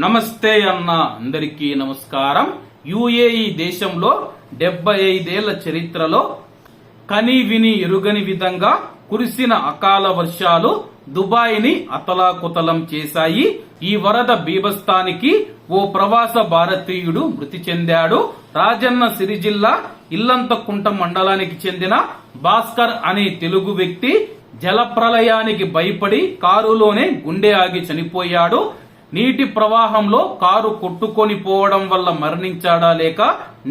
నమస్తే అన్న అందరికీ నమస్కారం. యుఏఈ దేశంలో డెబ్బై ఐదేళ్ళ చరిత్రలో కని విని ఎరుగని విధంగా కురిసిన అకాల వర్షాలు దుబాయ్ని అతలాకుతలం చేశాయి. ఈ వరద బీభస్థానికి ఓ ప్రవాస భారతీయుడు మృతి చెందాడు. రాజన్న సిరిజిల్లా ఇల్లంతకుంట మండలానికి చెందిన భాస్కర్ అనే తెలుగు వ్యక్తి జలప్రలయానికి భయపడి కారులోనే గుండె ఆగి చనిపోయాడు. నీటి ప్రవాహంలో కారు కొట్టుకొని పోవడం వల్ల మరణించాడా లేక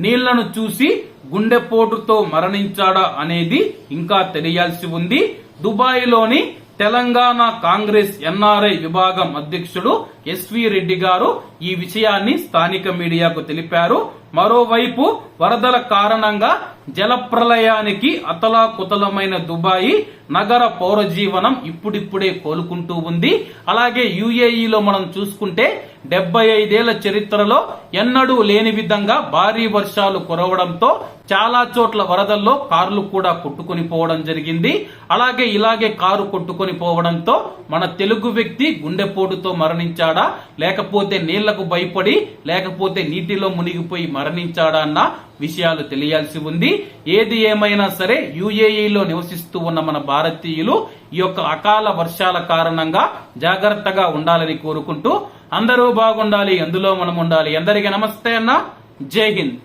నీళ్ళను చూసి గుండెపోటుతో మరణించాడా అనేది ఇంకా తెలియాల్సి ఉంది. దుబాయ్లోని తెలంగాణ కాంగ్రెస్ ఎన్ఆర్ఐ విభాగం అధ్యక్షుడు ఎస్వి రెడ్డి గారు ఈ విషయాన్ని స్థానిక మీడియాకు తెలిపారు. మరోవైపు వరదల కారణంగా జలప్రలయానికి అతలాకుతలమైన దుబాయి నగర పౌర జీవనం ఇప్పుడిప్పుడే కోలుకుంటూ ఉంది. అలాగే యుఏఈలో మనం చూసుకుంటే డెబ్బై ఐదేళ్ళ చరిత్రలో ఎన్నడూ లేని విధంగా భారీ వర్షాలు కురవడంతో చాలా చోట్ల వరదల్లో కార్లు కూడా కొట్టుకుని పోవడం జరిగింది. అలాగే ఇలాగే కారు కొట్టుకొని పోవడంతో మన తెలుగు వ్యక్తి గుండెపోటుతో మరణించాడా? లేకపోతే నీళ్ళకు భయపడి లేకపోతే నీటిలో మునిగిపోయి మరణించాడా అన్న విషయాలు తెలియాల్సి ఉంది. ఏది ఏమైనా సరే యుఏఈలో నివసిస్తూ ఉన్న మన భారతీయులు ఈ యొక్క అకాల వర్షాల కారణంగా జాగ్రత్తగా ఉండాలని కోరుకుంటూ అందరూ బాగుండాలి అందులో మనం ఉండాలి. అందరికీ నమస్తే అన్న. జై హింద్.